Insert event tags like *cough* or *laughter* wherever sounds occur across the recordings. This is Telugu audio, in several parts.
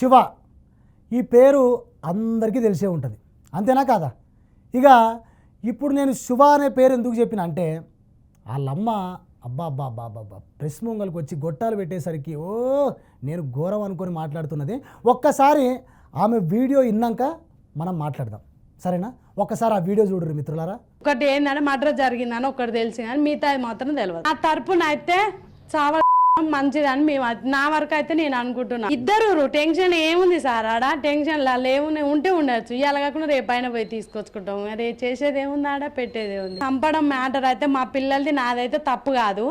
శివ. ఈ పేరు అందరికీ తెలిసే ఉంటుంది. అంతేనా కాదా? ఇక ఇప్పుడు నేను శివ అనే పేరు ఎందుకు చెప్పిన అంటే వాళ్ళమ్మ అబ్బా అబ్బా అబ్బా అబ్బా ప్రెస్ ముంగల్కి వచ్చి గొట్టాలు పెట్టేసరికి ఓ నేను ఘోరం అనుకొని మాట్లాడుతున్నది. ఒక్కసారి ఆమె వీడియో విన్నాక మనం మాట్లాడదాం. సరేనా? ఒక్కసారి ఆ వీడియో చూడరు మిత్రులారా. ఒకటి ఏంటంటే మర్డర్ జరిగిందని ఒకటి తెలిసి కానీ మిగతా మాత్రం తెలియదు ఆ తరపున అయితే చావ మంచిదని మేము నా వరకు అయితే నేను అనుకుంటున్నా. ఇద్దరు టెన్షన్ ఏముంది సార్? ఆడ టెన్షన్ లేవునే ఉంటే ఉండొచ్చు. ఇవాళ కాకుండా రేపైనా పోయి తీసుకొచ్చుకుంటాం మరి చేసేది ఏముంది ఆడ? పెట్టేది ఏముంది? చంపడం మ్యాటర్ అయితే మా పిల్లలది నాదైతే తప్పు కాదు.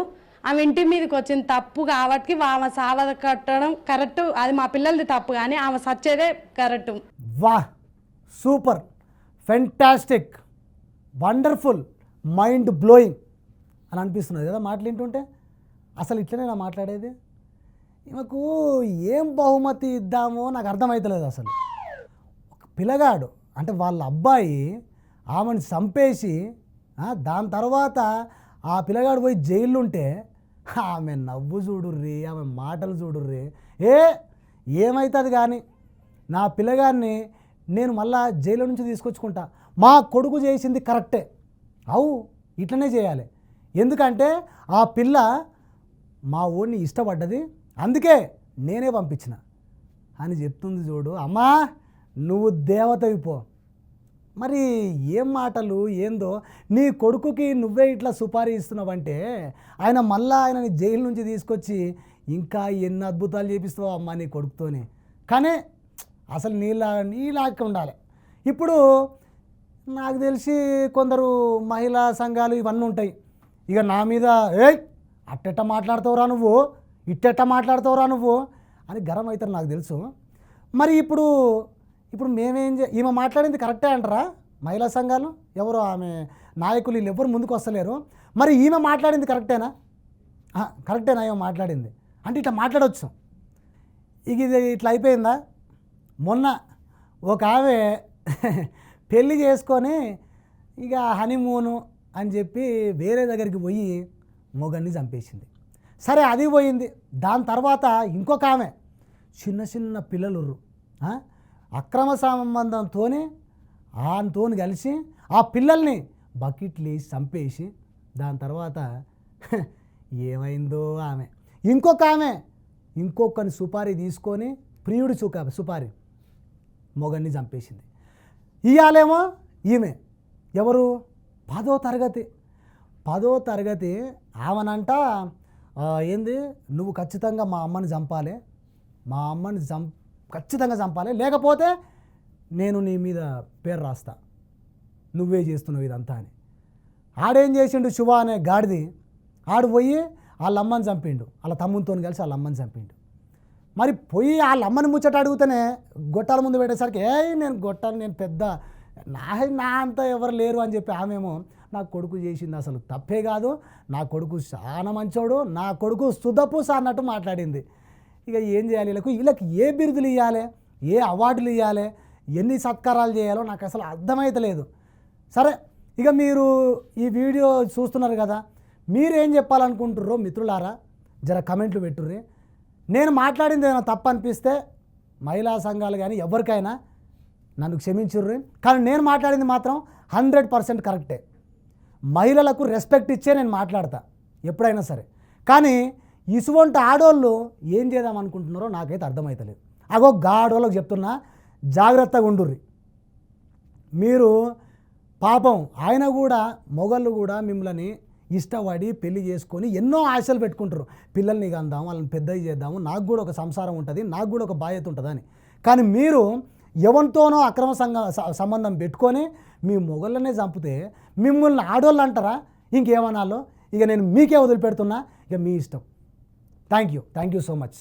ఆమె ఇంటి మీదకి వచ్చింది తప్పు కాబట్టి ఆమె సావ కట్టడం కరెక్ట్. అది మా పిల్లలది తప్పు కానీ ఆమె సచ్చేదే కరెక్ట్. వా super fantastic wonderful mind blowing అని అనిపిస్తున్నది కదా మాటలు వింటుంటే? అసలు ఇట్లనే నా మాట్లాడేది? ఈమెకు ఏం బహుమతి ఇద్దామో నాకు అర్థమవుతలేదు అసలు. ఒక పిల్లగాడు అంటే వాళ్ళ అబ్బాయి ఆమెను చంపేసి దాని తర్వాత ఆ పిల్లగాడు పోయి జైలుంటే ఆమె నవ్వు చూడుర్రి ఆమె మాటలు చూడుర్రి. ఏ ఏమవుతుంది కానీ నా పిల్లగాడిని నేను మళ్ళా జైలు నుంచి తీసుకొచ్చుకుంటా. మా కొడుకు చేసింది కరెక్టే. అవు ఇట్లనే చేయాలి. ఎందుకంటే ఆ పిల్ల మా ఓడిని ఇష్టపడ్డది. అందుకే నేనే పంపించిన. అని చెప్తుంది చూడు. అమ్మా నువ్వు దేవతవి పో. మరి ఏం మాటలు ఏందో? నీ కొడుకుకి నువ్వే ఇట్లా సుపారీ ఇస్తున్నావంటే ఆయన మళ్ళా ఆయనని జైలు నుంచి తీసుకొచ్చి ఇంకా ఎన్ని అద్భుతాలు చేపిస్తావు అమ్మా నీ కొడుకుతోనే. కానీ అసలు నీలా నీలాగా ఉండాలి. ఇప్పుడు నాకు తెలిసి కొందరు మహిళా సంఘాలు ఇవన్నీ ఉంటాయి. ఇక నా మీద ఏయ్! అట్టెట్ట మాట్లాడతావురా నువ్వు? ఇట్టెట్ట మాట్లాడతావురా నువ్వు? అని గరం అవుతారు నాకు తెలుసు. మరి ఇప్పుడు ఇప్పుడు మేమేం చే ఈమె మాట్లాడింది కరెక్టే అంటారా? మహిళా సంఘాలు? ఎవరు ఆమె నాయకులు వీళ్ళు ఎవరు ముందుకు వస్తలేరు. మరి ఈమె మాట్లాడింది కరెక్టేనా? కరెక్టేనా ఈమె మాట్లాడింది? అంటే ఇట్లా మాట్లాడవచ్చు ఇక ఇది ఇట్లా అయిపోయిందా? మొన్న ఒక ఆమె పెళ్ళి చేసుకొని ఇక హనీమూను అని చెప్పి వేరే దగ్గరికి పోయి మొగన్ని చంపేసింది. సరే అది పోయింది. దాని తర్వాత ఇంకొక ఆమె. చిన్న చిన్న పిల్లలు అక్రమ సంబంధంతోనే ఆమెతో కలిసి ఆ పిల్లల్ని బకెట్లు వేసి చంపేసి దాని తర్వాత *laughs* ఏమైందో ఆమె. ఇంకొక ఆమె. ఇంకొకని సుపారీ తీసుకొని ప్రియుడి సుక సుపారీ మొగన్ని చంపేసింది. ఇయాలేమో ఈమె. ఎవరు? పదో తరగతి. పదో తరగతి ఆమెనంట ఏంది? నువ్వు ఖచ్చితంగా మా అమ్మని చంపాలి. మా అమ్మని చం ఖచ్చితంగా చంపాలి. లేకపోతే నేను నీ మీద పేరు రాస్తా. నువ్వే చేస్తున్నావు ఇదంతా అని. ఆడేం చేసిండు శుభ అనే గాడిది ఆడు పోయి వాళ్ళ అమ్మని చంపిండు. వాళ్ళ తమ్మునితో కలిసి వాళ్ళ అమ్మని చంపిండు. మరి పోయి వాళ్ళ అమ్మని ముచ్చట అడిగితేనే గొట్టాల ముందు పెట్టేసరికి ఏ నేను గొట్టాలు నేను పెద్ద నా నా అంత ఎవరు లేరు అని చెప్పి ఆమెమో నా కొడుకు చేసింది అసలు తప్పే కాదు. నా కొడుకు చాలా మంచోడు నా కొడుకు సుధపూస అన్నట్టు మాట్లాడింది. ఇక ఏం చేయాలి వీళ్ళకు? వీళ్ళకి ఏ బిరుదులు ఇవ్వాలి ఏ అవార్డులు ఇవ్వాలి ఎన్ని సత్కారాలు చేయాలో నాకు అసలు అర్థమైతలేదు. సరే ఇక మీరు ఈ వీడియో చూస్తున్నారు కదా మీరేం చెప్పాలనుకుంటుర్రో మిత్రులారా జర కమెంట్లు పెట్టుర్రి. నేను మాట్లాడింది ఏమైనా తప్పు అనిపిస్తే మహిళా సంఘాలు కానీ ఎవరికైనా నన్ను క్షమించుర్రి. కానీ నేను మాట్లాడింది మాత్రం హండ్రెడ్ పర్సెంట్ కరెక్టే. మహిళలకు రెస్పెక్ట్ ఇచ్చే నేను మాట్లాడతా ఎప్పుడైనా సరే. కానీ ఇసువంటి ఆడోళ్ళు ఏం చేద్దాం అనుకుంటున్నారో నాకైతే అర్థమవుతలేదు అగో గాడోళ్ళకి చెప్తున్నా జాగ్రత్తగా ఉండుర్రి. మీరు పాపం ఆయన కూడా మొగళ్ళు కూడా మిమ్మల్ని ఇష్టపడి పెళ్ళి చేసుకొని ఎన్నో ఆశలు పెట్టుకుంటారు పిల్లల్ని కందాం వాళ్ళని పెద్దవి చేద్దాము నాకు కూడా ఒక సంసారం ఉంటుంది నాకు కూడా ఒక బాధ్యత ఉంటుందని. కానీ మీరు ఎవరితోనో అక్రమ సంఘ సంబంధం పెట్టుకొని మీ మొగళ్ళనే చంపితే మిమ్మల్ని ఆడోళ్ళు అంటారా? ఇంకేమనాలో? ఇక నేను మీకే వదిలిపెడుతున్నా. ఇక మీ ఇష్టం. Thank you thank you so much